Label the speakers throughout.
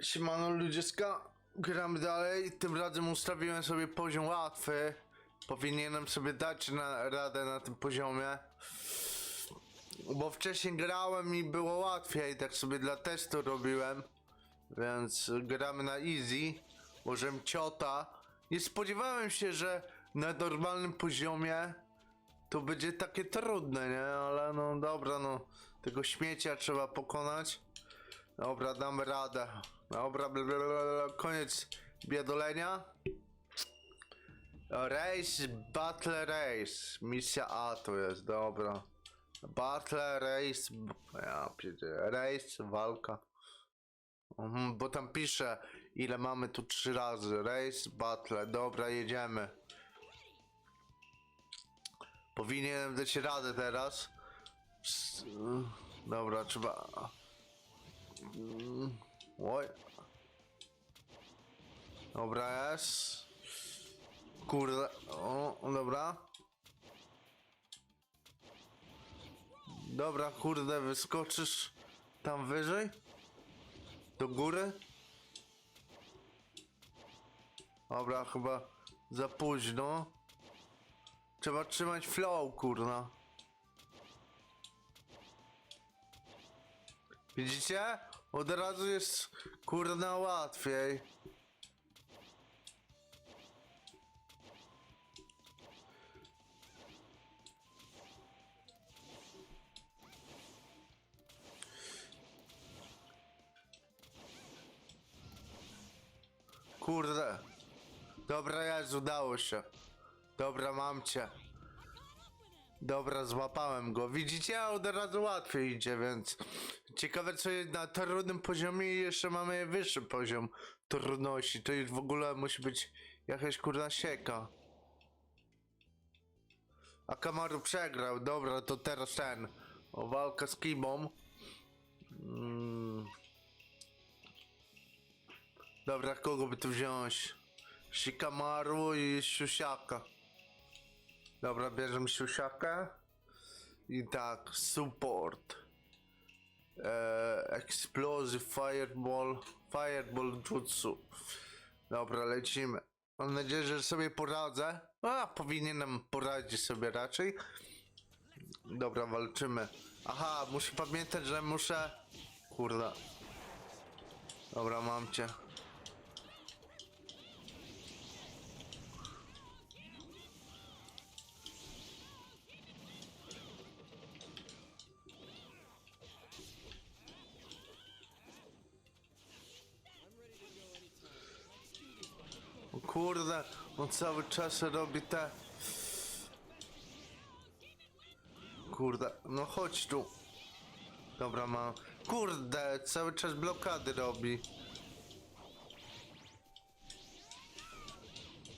Speaker 1: siemano ludziska, gramy dalej, tym razem ustawiłem sobie poziom łatwy. Powinienem sobie dać na, radę na tym poziomie. Bo wcześniej grałem i było łatwiej, tak sobie dla testu robiłem. Więc gramy na easy, możemy ciota. Nie spodziewałem się, że na normalnym poziomie to będzie takie trudne, nie? Ale no dobra, no tego śmiecia trzeba pokonać. Dobra, damy radę. Dobra, koniec biedolenia. Race, Battle Race. Misja A to jest, dobra. Battle Race, ja pierdzie, Race, walka. Mhm, bo tam pisze, ile mamy tu trzy razy. Race, Battle, dobra, jedziemy. Powinienem dać radę teraz. S- Dobra, trzeba... Oj. Dobra, jest. Kurde. O, dobra. Dobra, kurde, wyskoczysz tam wyżej? Do góry? Dobra, chyba za późno. Trzeba trzymać flow, kurna. Widzicie? Od razu jest kurna łatwiej. Kurde. Dobra, jest, udało się. Dobra, mam cię. Dobra, złapałem go. Widzicie, od razu łatwiej idzie, więc ciekawe co na trudnym poziomie jeszcze mamy wyższy poziom trudności. To już w ogóle musi być jakaś kurna sieka. A Kamaru przegrał. Dobra, to teraz ten. O walka z Kimą. Mm. Dobra, kogo by tu wziąć? Shikamaru i Siusiaka. Dobra, bierzemy siusiakę. I tak, support. Eee, explosive fireball, fireball jutsu. Dobra, lecimy. Mam nadzieję, że sobie poradzę. A, powinienem poradzić sobie raczej. Dobra, walczymy. Aha, muszę pamiętać, że muszę... Kurde. Dobra, mam cię. Kurde, on cały czas robi te... Kurde, no chodź tu. Dobra, mam. Kurde, cały czas blokady robi.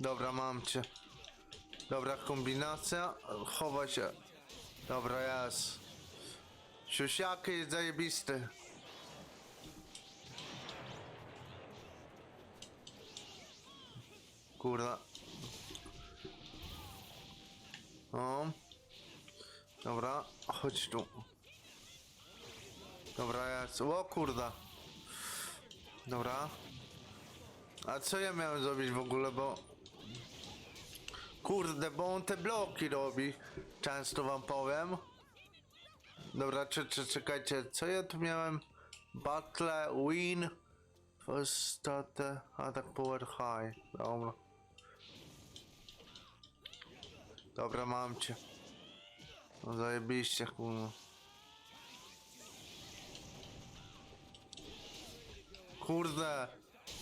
Speaker 1: Dobra, mam cię. Dobra, kombinacja. Chowa się. Dobra, jest. Siusiaki zajebisty. Kurwa. O. Dobra, chodź tu. Dobra, jest. O kurda. Dobra. A co ja miałem zrobić w ogóle, bo... Kurde, bo on te bloki robi. Często wam powiem. Dobra, czy, czy, czekajcie, co ja tu miałem? Battle, win, first starter, attack power high. Dobra. Dobra, mam cię. No zajebiście, kurwa. Kurde.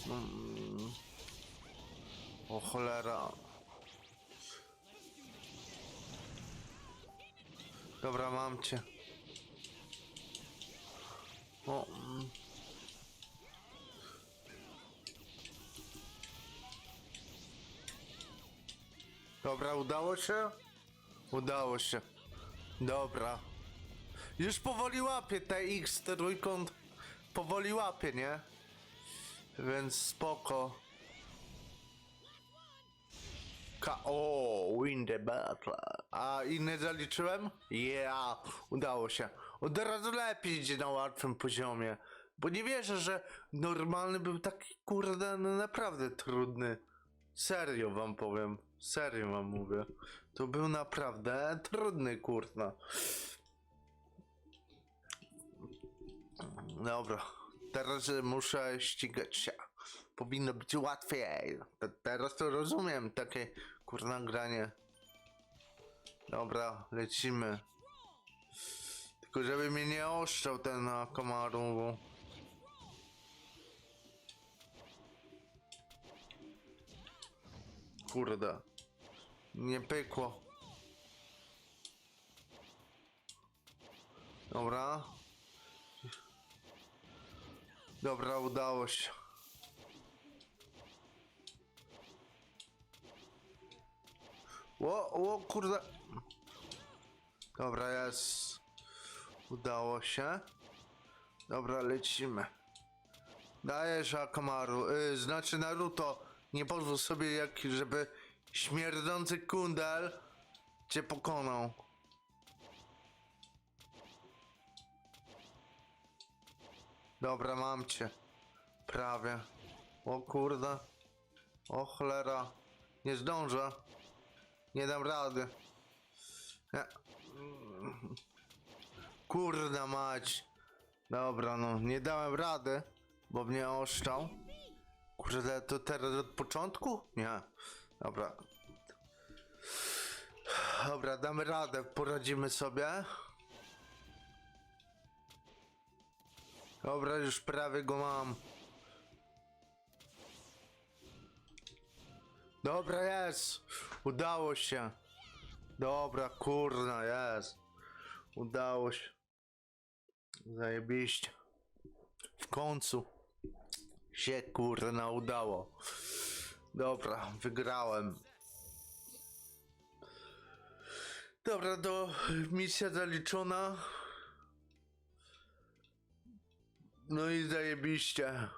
Speaker 1: Mm. O cholera. Dobra, mam cię. O. mm. Dobra, udało się? Udało się. Dobra. Już powoli łapie te X trójkąt. Powoli łapie, nie? Więc spoko. Ka o, win the battle. A inne zaliczyłem? Yeah, udało się. Od razu lepiej idzie na łatwym poziomie. Bo nie wierzę, że normalny był taki kurde no naprawdę trudny. Serio wam powiem. Serio wam mówię. To był naprawdę trudny kurna. Dobra. Teraz muszę ścigać się. Powinno być łatwiej. Te- Teraz to rozumiem, takie kurna granie. Dobra, lecimy. Tylko żeby mnie nie oszczał ten na komaru. Kurde. Nie pykło. Dobra. Dobra, udało się. O, o kurde. Dobra, jest. Udało się. Dobra, lecimy. Dajesz Akamaru, y, znaczy Naruto, nie pozwól sobie jak, żeby śmierdzący kundel cię pokonał. Dobra, mam cię. Prawie. O kurde. O cholera. Nie zdążę. Nie dam rady. Nie. Kurna mać. Dobra, no nie dałem rady, bo mnie oszczał. Kurde, to teraz od początku? Nie. Dobra. Dobra, damy radę, poradzimy sobie. Dobra, już prawie go mam. Dobra, jest. Udało się. Dobra, kurna, jest. Udało się. Zajebiście. W końcu się kurna udało. Dobra, wygrałem. Dobra, to misja zaliczona. No i zajebiście.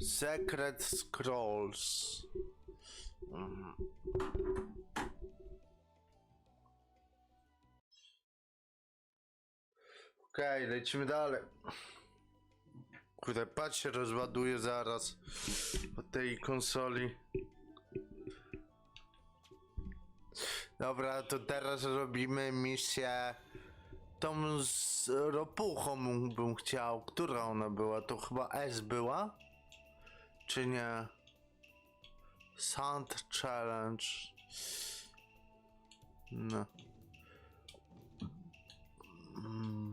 Speaker 1: Secret Scrolls. Mhm. Okej, lecimy dalej. Kurde, patrz się rozładuje zaraz od tej konsoli. Dobra, to teraz robimy misję tą z ropuchą bym chciał. Która ona była? To chyba S była? Czy nie? Sand Challenge. No. Mm.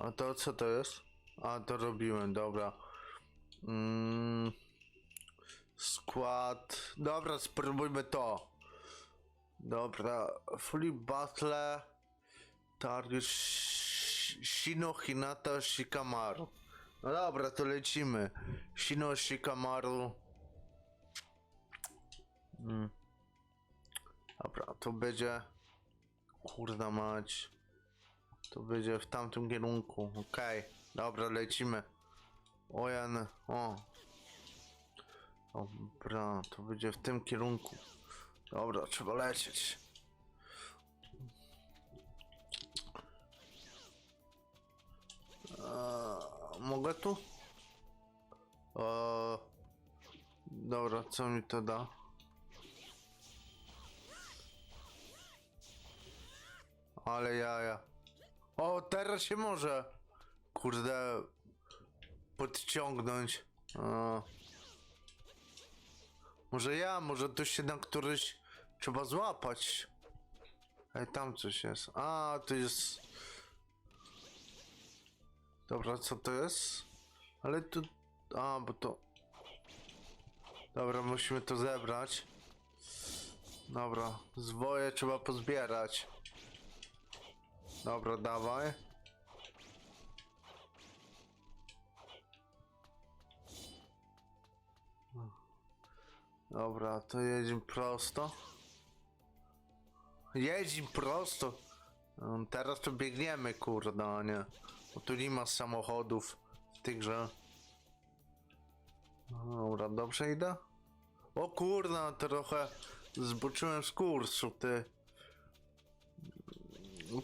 Speaker 1: A to co to jest? A to robiłem, dobra. Mm. Skład. Dobra, spróbujmy to. Dobra, Fully Battle. Target Sh- Shino Hinata Shikamaru. No dobra, to lecimy. Shino Shikamaru. Mm. Dobra, to będzie. Kurda mać. To będzie w tamtym kierunku. Okej, dobra, lecimy. O Jan, o. Dobra, to będzie w tym kierunku. Dobra, trzeba lecieć. Eee, mogę tu? Eee, dobra, co mi to da? Ale jaja. O, teraz się może. Kurde. Podciągnąć. O. Może ja, może tu się na któryś trzeba złapać. Ej, tam coś jest. A, to jest. Dobra, co to jest? Ale tu. A, bo to. Dobra, musimy to zebrać. Dobra, zwoje trzeba pozbierać. Dobra, dawaj. Dobra, to jedziemy prosto. Jedziemy prosto. No, Teraz to biegniemy, kurde, nie. Bo tu nie ma samochodów w tych grze. Dobra, dobrze idę? O kurna, trochę zboczyłem z kursu, ty.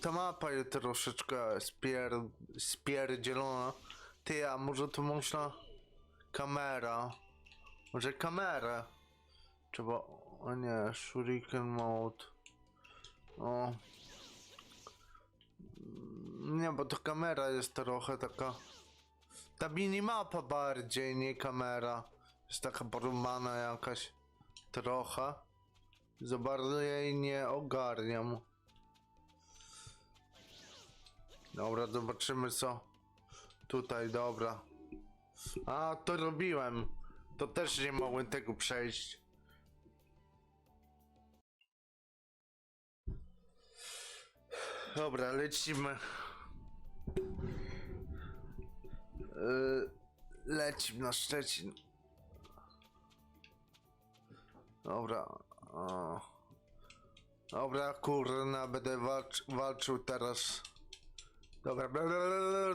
Speaker 1: Ta mapa jest troszeczkę spier... spierdzielona. Ty, a może tu można... Kamera. Może kamerę? Trzeba... O nie, shuriken mode. O. Nie, bo to kamera jest trochę taka... Ta minimapa bardziej, nie kamera. Jest taka porumana jakaś. Trochę. Za bardzo jej nie ogarniam. Dobra, zobaczymy co. Tutaj, dobra. A, to robiłem. To też nie mogłem tego przejść. Dobra, lecimy. Yy, lecimy na Szczecin. Dobra. Dobra, kurna, będę walcz, walczył teraz. Dobra,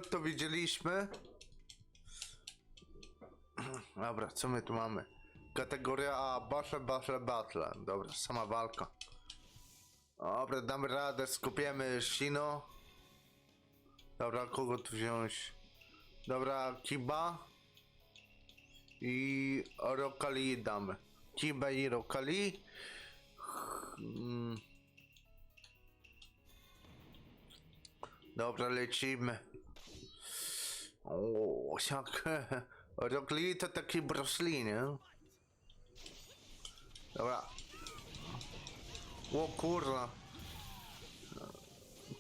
Speaker 1: to widzieliśmy. Dobra, co my tu mamy? Kategoria A, battle, battle, battle. Dobra, sama walka. Dobra, damy radę, skupiemy Shino. Dobra, kogo tu wziąć? Dobra, Kiba. I Rokali damy. Kiba i Rokali. Hmm. Dobra, lecimy. O, jak... Rokli to taki brosli, nie? Dobra. O kurwa.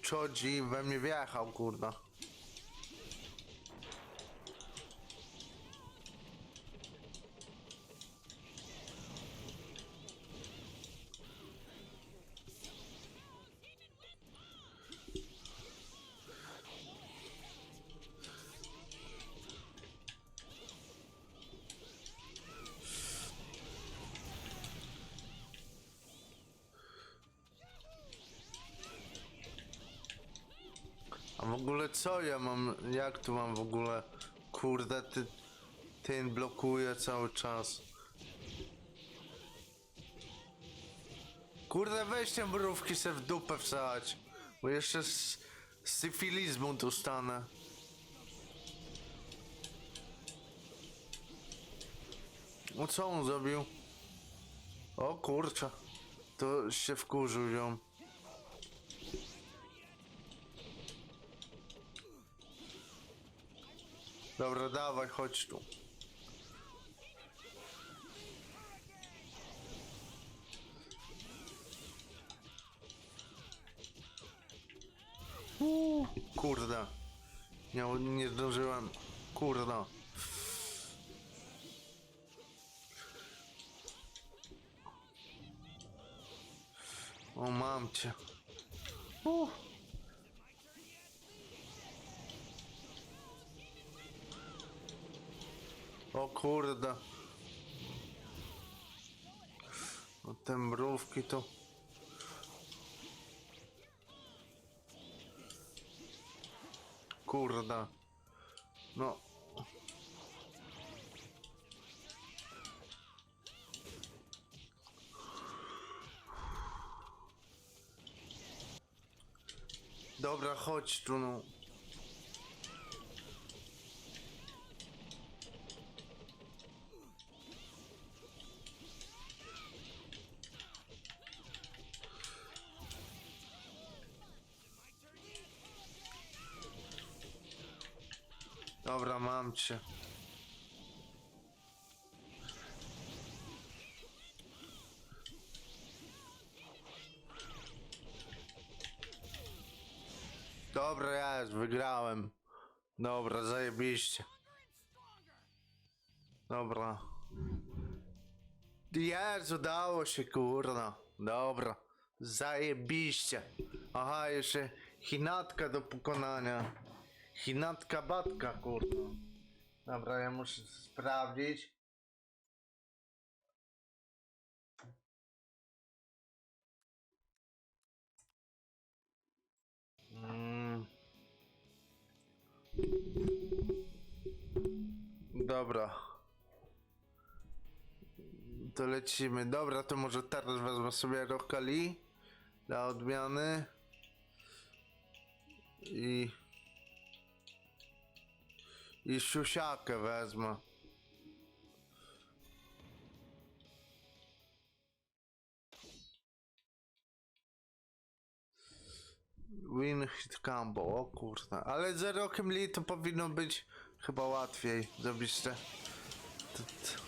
Speaker 1: Chodzi we mnie wjechał, kurwa. Co ja mam, jak tu mam w ogóle, kurde, ty, ten blokuje cały czas. Kurde, weź te mrówki se w dupę wsać, bo jeszcze z, z syfilizmu dostanę. No co on zrobił? O kurczę, to się wkurzył ją. Dobra, dawaj, chodź tu. Uuu, Kurde. Nie, nie zdążyłem. Kurde. O, mam cię. Uh. O kurde. O te mrówki to... Kurde. No. Dobra, chodź tu no. Mam cię. Dobra, ja już wygrałem. Dobra, zajebiście. Dobra. Jest, udało się, kurna. Dobra, zajebiście. Aha, jeszcze chinatka do pokonania. Chinatka batka, kurna. Dobra, ja muszę sprawdzić. Mm. Dobra. To lecimy. Dobra, to może teraz wezmę sobie Rokali dla odmiany. I... I siusiakę wezmę. Win hit combo, o. Ale z Rokiem Lee to powinno być chyba łatwiej zrobić te... te, te.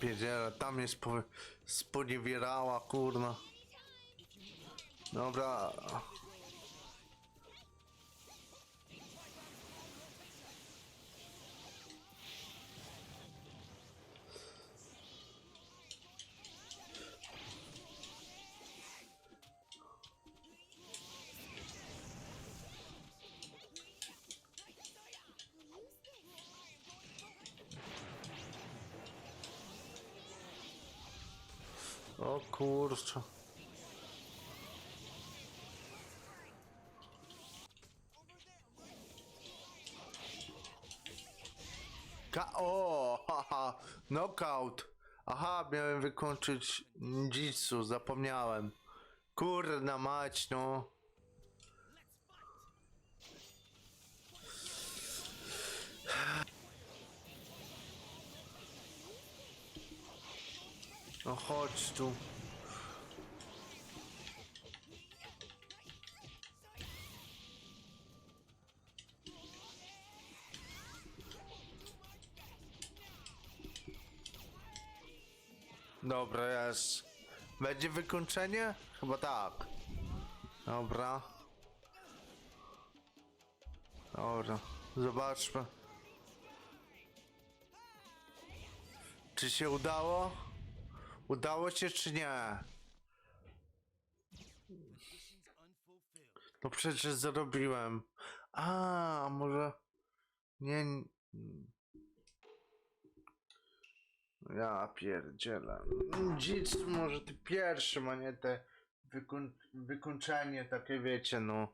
Speaker 1: Ja pierdzielę, tam jest po, sponiewierała, kurna. Dobra. Kurczę. Ka o, haha, knockout. Aha, miałem wykończyć ninjitsu, zapomniałem. Kurna mać, no. No chodź tu. Dobra, jest. Będzie wykończenie? Chyba tak. Dobra. Dobra, zobaczmy. Czy się udało? Udało się czy nie? No przecież zarobiłem. A, może... Nie... Ja pierdzielę. Dzic może ty pierwszy, a nie te wykoń... wykończenie takie wiecie, no.